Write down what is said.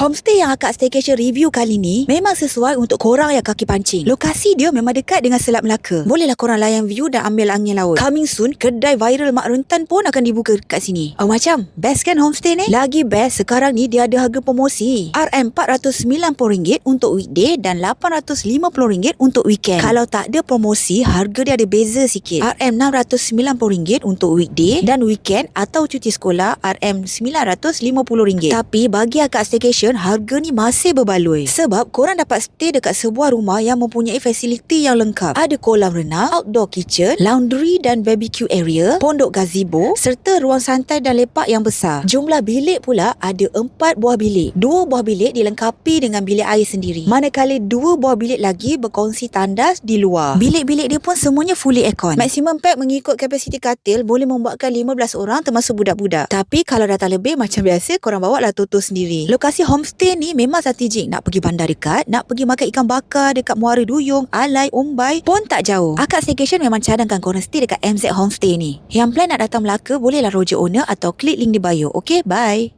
Homestay yang akak staycation review kali ni memang sesuai untuk korang yang kaki pancing. Lokasi dia memang dekat dengan Selat Melaka. Bolehlah korang layan view dan ambil angin laut. Coming soon, kedai viral Mak Rentan pun akan dibuka dekat sini. Oh macam, best kan homestay ni? Lagi best, sekarang ni dia ada harga promosi. RM490 untuk weekday dan RM850 untuk weekend. Kalau tak ada promosi, harga dia ada beza sikit. RM690 untuk weekday dan weekend atau cuti sekolah RM950. Tapi bagi akak staycation, harga ni masih berbaloi. Sebab korang dapat stay dekat sebuah rumah yang mempunyai fasiliti yang lengkap. Ada kolam renang, outdoor kitchen, laundry dan barbecue area, pondok gazebo serta ruang santai dan lepak yang besar. Jumlah bilik pula ada empat buah bilik. Dua buah bilik dilengkapi dengan bilik air sendiri. Manakala dua buah bilik lagi berkongsi tandas di luar. Bilik-bilik dia pun semuanya fully aircon. Maximum pack mengikut kapasiti katil boleh membuatkan 15 orang termasuk budak-budak. Tapi kalau datang lebih macam biasa korang bawa lah toto sendiri. Lokasi homestay ni memang strategik. Nak pergi bandar dekat, nak pergi makan ikan bakar dekat Muara Duyung, Alai, Umbai pun tak jauh. Akak staycation memang cadangkan korang stay dekat MZ Homestay ni. Yang plan nak datang Melaka bolehlah roger owner atau klik link di bio. Okay, bye.